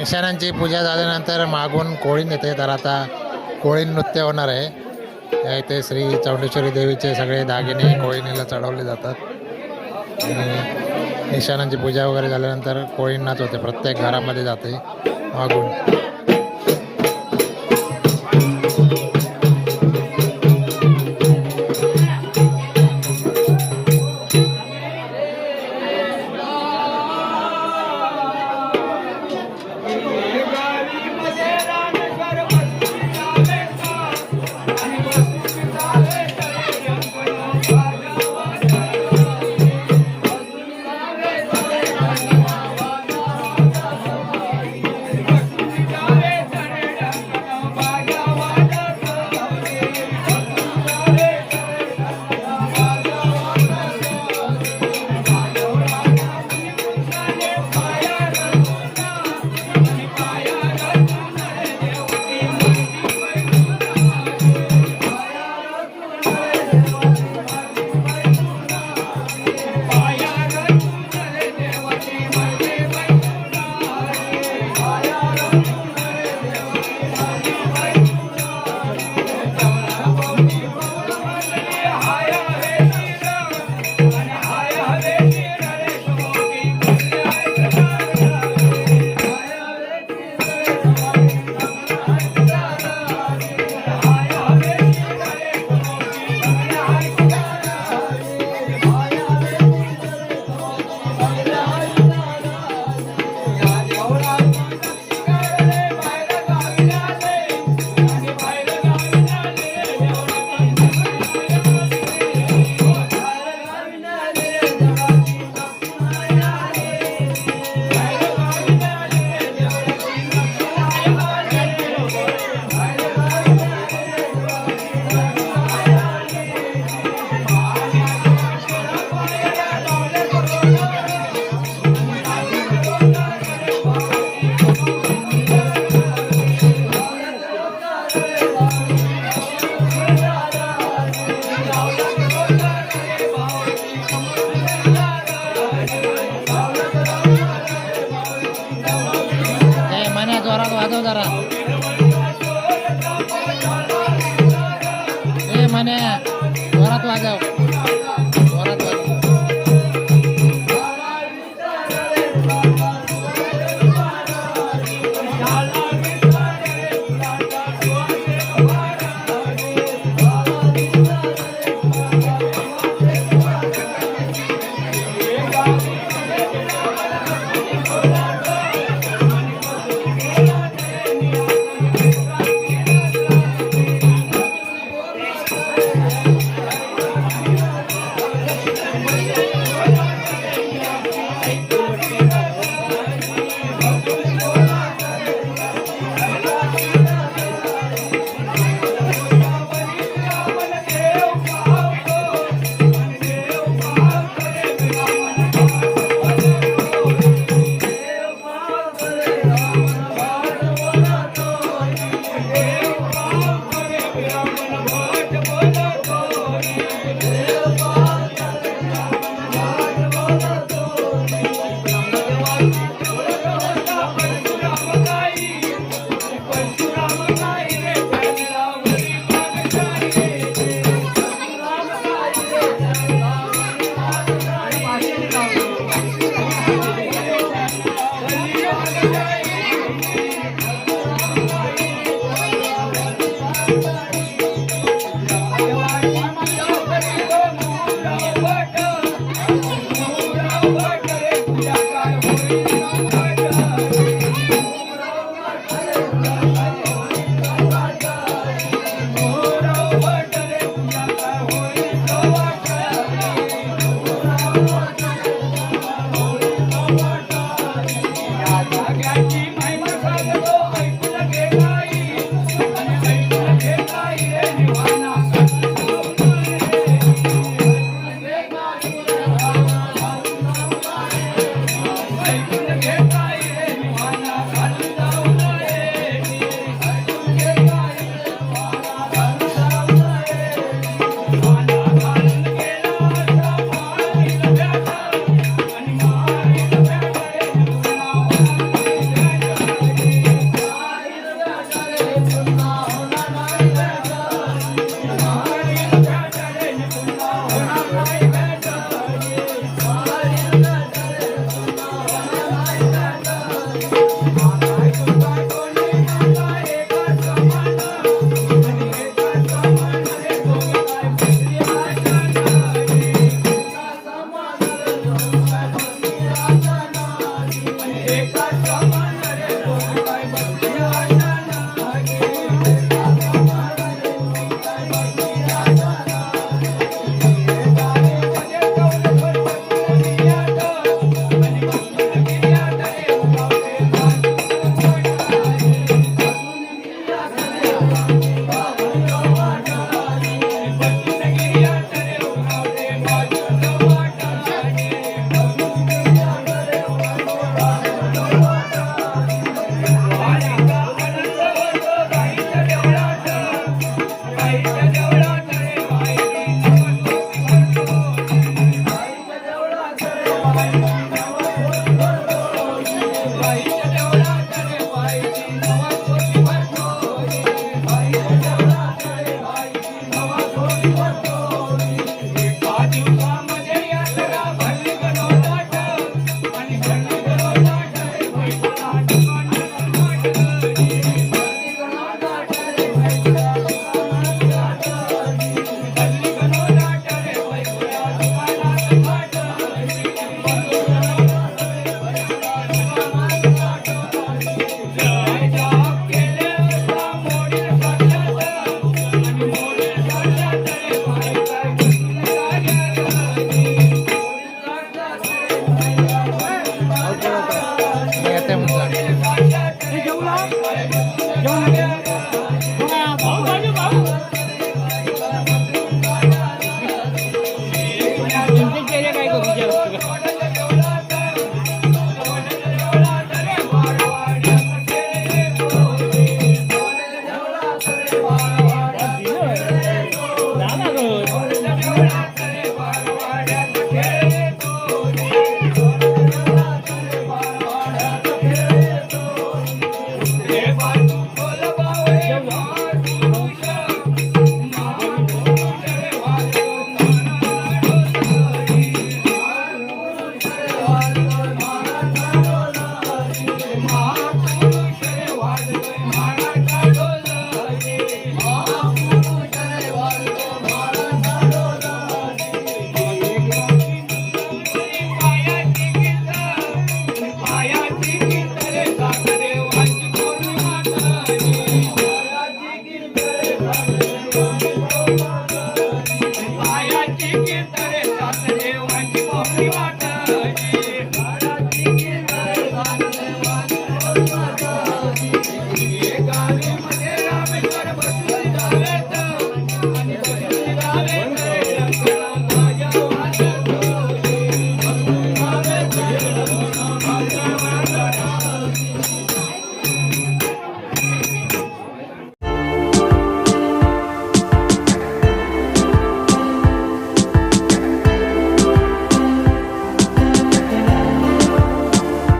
निशाणांची पूजा झाल्यानंतर मागून कोळीण येते तर आता कोळीण नृत्य होणार आहे. या इथे श्री चौंडेश्वरी देवीचे सगळे दागिने कोळीणीला चढवले जातात. आणि निशाणांची पूजा वगैरे झाल्यानंतर कोळीण नाच होते. प्रत्येक घरामध्ये जाते मागून.